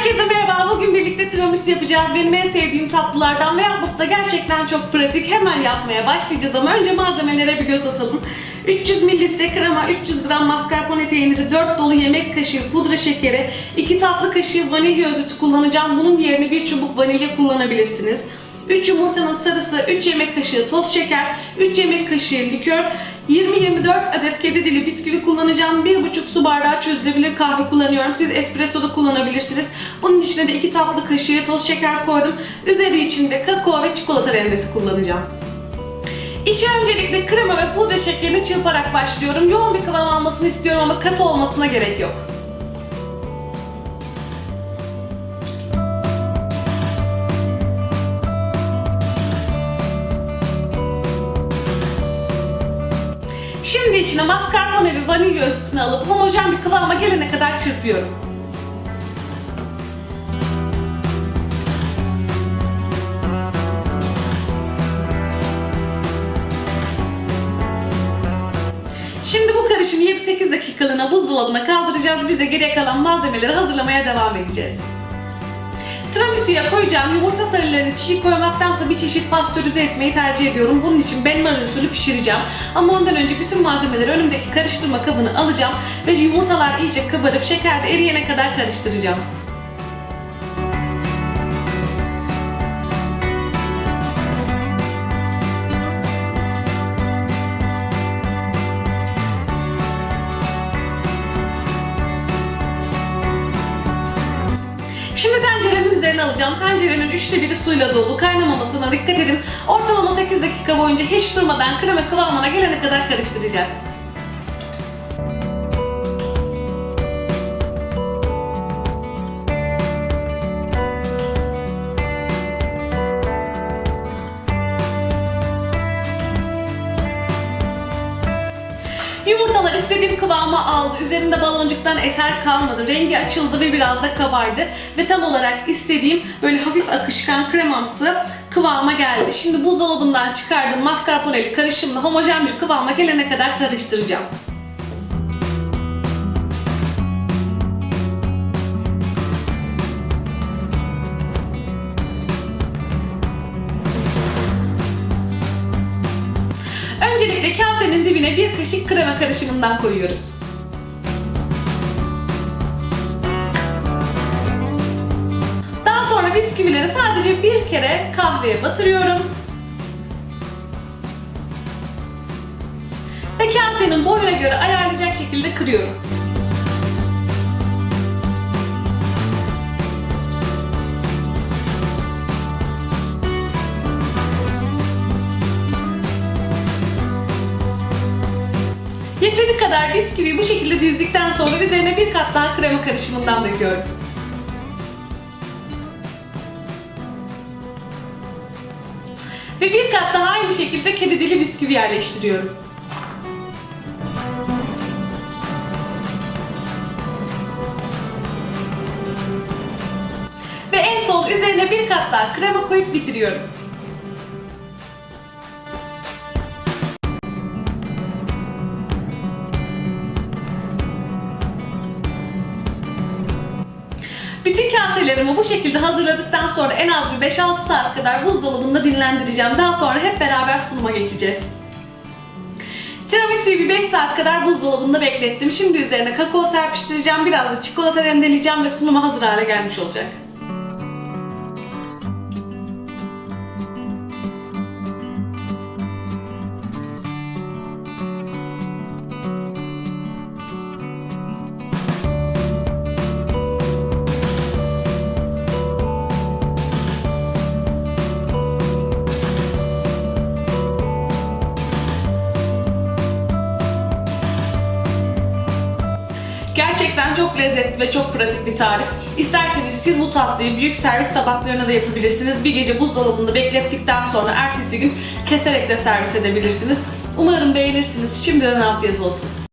Herkese merhaba. Bugün birlikte tiramisu yapacağız. Benim en sevdiğim tatlılardan ve yapması da gerçekten çok pratik. Hemen yapmaya başlayacağız ama önce malzemelere bir göz atalım. 300 mililitre krema, 300 gram mascarpone peyniri, 4 dolu yemek kaşığı pudra şekeri, 2 tatlı kaşığı vanilya özütü kullanacağım. Bunun yerine bir çubuk vanilya kullanabilirsiniz. 3 yumurtanın sarısı, 3 yemek kaşığı toz şeker, 3 yemek kaşığı likör, 20-24 adet kedi dili bisküvi kullanacağım. 1,5 su bardağı çözülebilir kahve kullanıyorum. Siz espresso da kullanabilirsiniz. Bunun içine de 2 tatlı kaşığı toz şeker koydum. Üzeri içinde kakao ve çikolata rendesi kullanacağım. İşe öncelikle krema ve pudra şekerini çırparak başlıyorum. Yoğun bir kıvam almasını istiyorum ama katı olmasına gerek yok. Şimdi içine mascarpone ve vanilya özütünü alıp homojen bir kıvama gelene kadar çırpıyorum. Şimdi bu karışımı 7-8 dakikalığına buzdolabına kaldıracağız. Bize geriye kalan malzemeleri hazırlamaya devam edeceğiz. Tiramisu'ya koyacağım yumurta sarılarını çiğ koymaktansa bir çeşit pastörize etmeyi tercih ediyorum. Bunun için benmari usulü pişireceğim. Ama ondan önce bütün malzemeleri önümdeki karıştırma kabını alacağım ve yumurtalar iyice kabarıp şeker de eriyene kadar karıştıracağım. Şimdi tenceremin üzerine alacağım. Tencerenin üçte biri suyla dolu. Kaynamamasına dikkat edin. Ortalama 8 dakika boyunca hiç durmadan krema kıvamına gelene kadar karıştıracağız. İstediğim kıvama aldı. Üzerinde baloncuktan eser kalmadı. Rengi açıldı ve biraz da kabardı. Ve tam olarak istediğim böyle hafif akışkan kremamsı kıvama geldi. Şimdi buzdolabından çıkardığım mascarponeli karışımla homojen bir kıvama gelene kadar karıştıracağım. Öncelikle kasenin dibine bir kaşık krema karışımından koyuyoruz. Daha sonra bisküvileri sadece bir kere kahveye batırıyorum. Ve kasenin boyuna göre ayarlayacak şekilde kırıyorum. Yeteri kadar bisküvi bu şekilde dizdikten sonra üzerine bir kat daha krema karışımından döküyorum. Ve bir kat daha aynı şekilde kedi dili bisküvi yerleştiriyorum. Ve en son üzerine bir kat daha krema koyup bitiriyorum. Bütün kaselerimi bu şekilde hazırladıktan sonra en az bir 5-6 saat kadar buzdolabında dinlendireceğim. Daha sonra hep beraber sunuma geçeceğiz. Tiramisu'yu bir 5 saat kadar buzdolabında beklettim. Şimdi üzerine kakao serpiştireceğim, biraz da çikolata rendeleyeceğim ve sunuma hazır hale gelmiş olacak. Gerçekten çok lezzetli ve çok pratik bir tarif. İsterseniz siz bu tatlıyı büyük servis tabaklarına da yapabilirsiniz. Bir gece buzdolabında beklettikten sonra ertesi gün keserek de servis edebilirsiniz. Umarım beğenirsiniz. Şimdiden afiyet olsun.